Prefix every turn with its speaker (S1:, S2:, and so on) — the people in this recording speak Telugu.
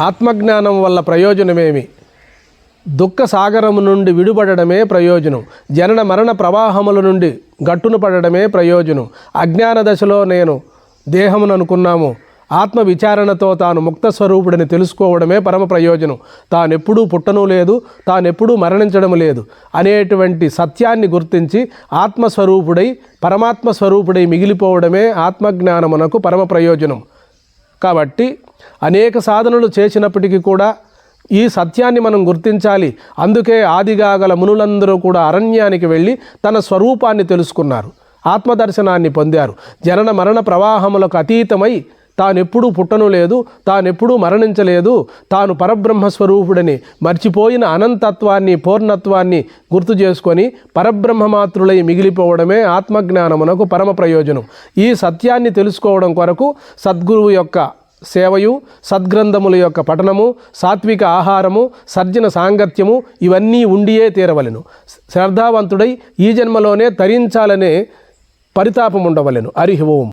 S1: ఆత్మజ్ఞానం వల్ల ప్రయోజనమేమి? దుఃఖ సాగరము నుండి విడుపడడమే ప్రయోజనం. జనన మరణ ప్రవాహముల నుండి గట్టును పడడమే ప్రయోజనం. అజ్ఞాన దశలో నేను దేహమును అనుకున్నాము. ఆత్మ విచారణతో తాను ముక్త స్వరూపుడిని తెలుసుకోవడమే పరమ ప్రయోజనం. తానెప్పుడూ పుట్టను లేదు తానెప్పుడూ మరణించడం లేదు అనేటువంటి సత్యాన్ని గుర్తించి ఆత్మస్వరూపుడై పరమాత్మ స్వరూపుడై మిగిలిపోవడమే ఆత్మజ్ఞానమునకు పరమ ప్రయోజనం. కాబట్టి అనేక సాధనలు చేసినప్పటికీ కూడా ఈ సత్యాన్ని మనం గుర్తించాలి. అందుకే ఆదిగా గల మునులందరూ కూడా అరణ్యానికి వెళ్ళి తన స్వరూపాన్ని తెలుసుకున్నారు. ఆత్మదర్శనాన్ని పొందారు. జనన మరణ ప్రవాహములకు అతీతమై తానెప్పుడూ పుట్టను లేదు తానెప్పుడూ మరణించలేదు. తాను పరబ్రహ్మ స్వరూపుడని మర్చిపోయిన అనంతత్వాన్ని పూర్ణత్వాన్ని గుర్తు చేసుకొని పరబ్రహ్మమాత్రులై మిగిలిపోవడమే ఆత్మజ్ఞానమునకు పరమ ప్రయోజనం. ఈ సత్యాన్ని తెలుసుకోవడం కొరకు సద్గురువు యొక్క సేవయు సద్గ్రంథముల యొక్క పఠనము సాత్విక ఆహారము సర్జన సాంగత్యము ఇవన్నీ ఉండియే తీరవలెను. శ్రద్ధావంతుడై ఈ జన్మలోనే తరించాలనే పరితాపం ఉండవలెను హరి ఓం.